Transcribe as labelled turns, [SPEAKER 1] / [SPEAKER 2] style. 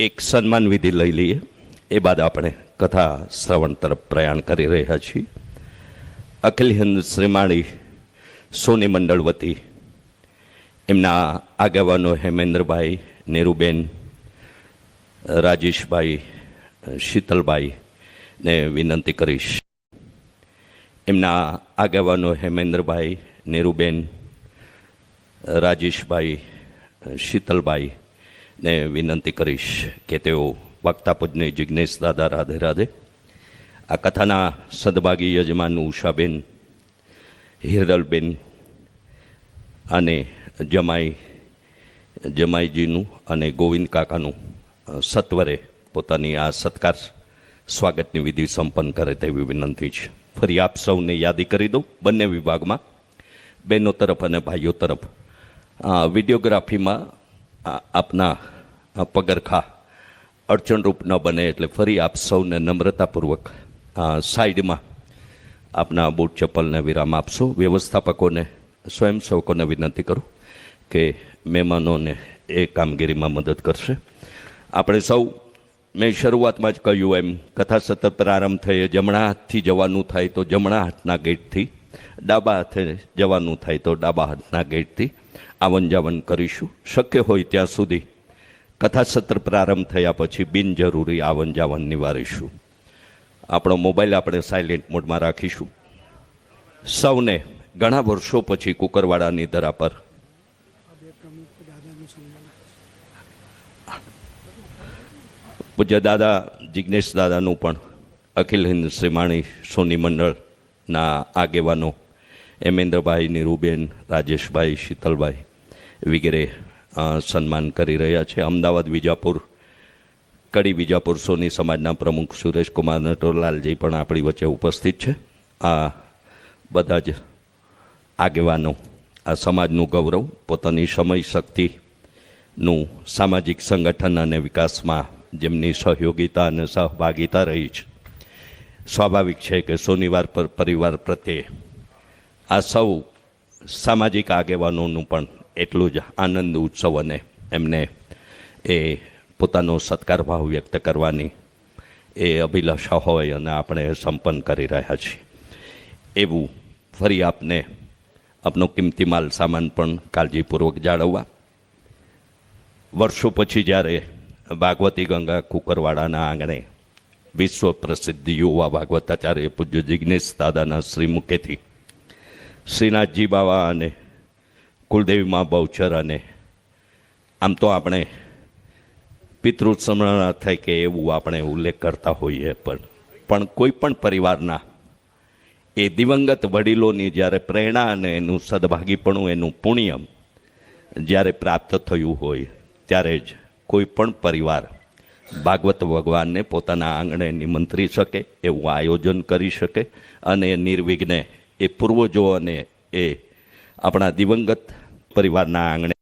[SPEAKER 1] એક સન્માન વિધિ લઈ લઈએ. એ બાદ આપણે કથા શ્રવણ તરફ પ્રયાણ કરી રહ્યા છીએ. અખિલ હિન્દ શ્રીમાળી સોની મંડળ વતી એમના આગેવાનો હેમેન્દ્રભાઈ નીરુબેન, રાજેશભાઈ, શીતલભાઈ ને વિનંતી કરીશ. એમના આગેવાનો હેમેન્દ્રભાઈ નીરુબેન, રાજેશભાઈ, શીતલભાઈ ને વિનંતી કરીશ કે તેઓ વક્તા પૂજને જિજ્ઞેશ દાદા રાધે રાધે, આ કથાના સદભાગી યજમાન ઉષાબેન હિરલબેન અને જમાઈ, જમાઈજીનું અને ગોવિંદ કાકાનું સત્વરે પોતાની આ સત્કાર સ્વાગતની વિધિ સંપન્ન કરે તેવી વિનંતી છે. ફરી આપ સૌને યાદી કરી દઉં બંને વિભાગમાં બહેનો તરફ અને ભાઈઓ તરફ. વિડીયોગ્રાફીમાં આપના પગરખા અડચણરૂપ ન બને એટલે ફરી આપ સૌને નમ્રતાપૂર્વક સાઈડમાં આપના બૂટ ચપ્પલને વિરામ આપશો. વ્યવસ્થાપકોને, સ્વયંસેવકોને વિનંતી કરું કે મહેમાનોને એ કામગીરીમાં મદદ કરશે. આપણે સૌ, મેં શરૂઆતમાં જ કહ્યું એમ, કથા સતત પ્રારંભ થઈએ જમણા હાથથી જવાનું થાય તો જમણા હાથના ગેટથી ડાબા હાથે જવાનું થાય તો ડાબા હાથના ગેટથી આવન જાવન કરીશું. શક્ય હોય ત્યાં સુધી કથા સત્ર પ્રારંભ થયા પછી બિનજરૂરી આવન જાવન નિવારીશું. આપણો મોબાઈલ આપણે સાયલેન્ટ મોડમાં રાખીશું. સૌને ઘણા વર્ષો પછી કુકરવાડાની ધરા પર પૂજ્ય દાદા જિજ્ઞેશ દાદાનું પણ અખિલ હિન્દ શ્રીમાણી સોની મંડળના આગેવાનો હેમેન્દ્રભાઈ નીરુબેન રાજેશભાઈ, શીતલભાઈ વગેરે સન્માન કરી રહ્યા છે. અમદાવાદ વિજાપુર, કડી વિજાપુર સોની સમાજના પ્રમુખ સુરેશકુમાર નટોલાલજી પણ આપણી વચ્ચે ઉપસ્થિત છે. આ બધા જ આગેવાનો આ સમાજનું ગૌરવ, પોતાની સમય શક્તિનું સામાજિક સંગઠન અને વિકાસમાં જેમની સહયોગિતા અને સહભાગિતા રહી છે. સ્વાભાવિક છે કે સોનીવાર પર પરિવાર પ્રત્યે આ સૌ સામાજિક આગેવાનોનું પણ એટલું જ આનંદ ઉત્સવ અને એમને એ પોતાનો સત્કાર ભાવ વ્યક્ત કરવાની એ અભિલાષા હોય અને આપણે સંપન્ન કરી રહ્યા છીએ. એવું ફરી આપને આપનો કિંમતી માલ સામાન પણ કાળજીપૂર્વક જાળવવા. વર્ષો પછી જ્યારે ભાગવતી ગંગા કુકરવાડાના આંગણે વિશ્વ પ્રસિદ્ધ યુવા ભાગવતાચાર્ય પૂજ્ય જિજ્ઞેશ દાદાના શ્રીમુખેથી. શ્રીનાથજી બાવા અને કુલદેવીમાં બહુચર અને આમ તો આપણે પિતૃસ્મરણ થાય કે એવું આપણે ઉલ્લેખ કરતા હોઈએ પણ પણ કોઈ પણ પરિવારના એ દિવંગત વડીલોની જ્યારે પ્રેરણા અને એનું સદભાગીપણું, એનું પુણ્ય જ્યારે પ્રાપ્ત થયું હોય, ત્યારે જ કોઈ પણ પરિવાર ભાગવત ભગવાનને પોતાના આંગણે નિમંત્રી શકે, એવું આયોજન કરી શકે અને નિર્વિઘ્ને એ પૂર્વજો અને એ આપણા દિવંગત પરિવારના આંગણે